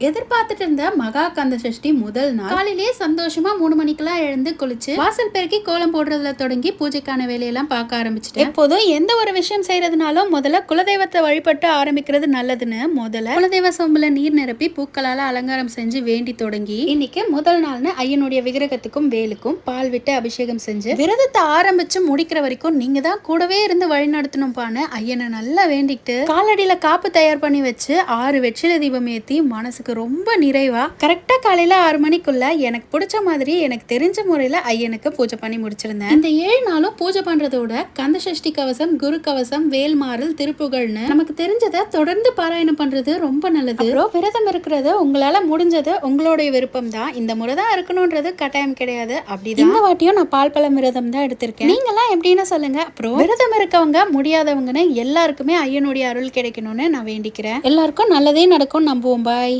எதிர்பார்த்துட்டு இருந்த மகா கந்த சஷ்டி முதல் நாள். காலையிலேயே சந்தோஷமா மூணு மணிக்கெல்லாம் எழுந்து குளிச்சு வாசல் பெருக்கி கோலம் போடுறதுல தொடங்கி பூஜைக்கான வேலையெல்லாம் பார்க்க ஆரம்பிச்சிட்டேன். எப்போதும் எந்த ஒரு விஷயம் செய்யறதுனாலும் முதல்ல குலதெய்வத்தை வழிபட்டு ஆரம்பிக்கிறது நல்லதுன்னு முதல்ல குலதெய்வ சொம்புல நீர் நிரப்பி பூக்களால அலங்காரம் செஞ்சு வேண்டி தொடங்கி இன்னைக்கு முதல் நாள்னு ஐயனுடைய விக்கிரகத்துக்கும் வேலுக்கும் பால் விட்டு அபிஷேகம் செஞ்சு விரதத்தை ஆரம்பிச்சு முடிக்கிற வரைக்கும் நீங்க தான் கூடவே இருந்து வழி நடத்தணும்பான்னு ஐயனை நல்லா வேண்டிக்கிட்டு காலடியில காப்பு தயார் பண்ணி வச்சு ஆறு வெற்றில தீபம் ஏத்தி மனசுக்கு ரொம்ப நிறைவா. கரெக்டா காலையில ஆறு மணிக்குள்ள எனக்கு பிடிச்ச மாதிரி எனக்கு தெரிஞ்ச முறையில ஐயனுக்கு பூஜை பண்ணி முடிச்சிருந்தேன். இந்த ஏழு நாளும் பூஜை பண்றதோட கந்த சஷ்டி கவசம் குரு கவசம் வேல்மாறல் திருப்புகழ்னு நமக்கு தெரிஞ்சதை தொடர்ந்து பாராயணம் பண்றது ரொம்ப நல்லது. அப்புறம் விரதம் இருக்கிறது உங்களால முடிஞ்சது உங்களுடைய விருப்பம் தான். இந்த முறை தான் இருக்கணும்ன்றது கட்டாயம் கிடையாது. அப்படிதான். இந்த வாட்டியும் நான் பால் பழம் விரதம் தான் எடுத்திருக்கேன். நீங்களாம் எப்படின்னு சொல்லுங்க. அப்புறம் விரதம் இருக்கவங்க முடியாதவங்கன்னு எல்லாருக்குமே ஐயனுடைய அருள் கிடைக்கணும்னு நான் வேண்டிக்கிறேன். எல்லாருக்கும் நல்லதே நடக்கும். நம்புவோம். பாய்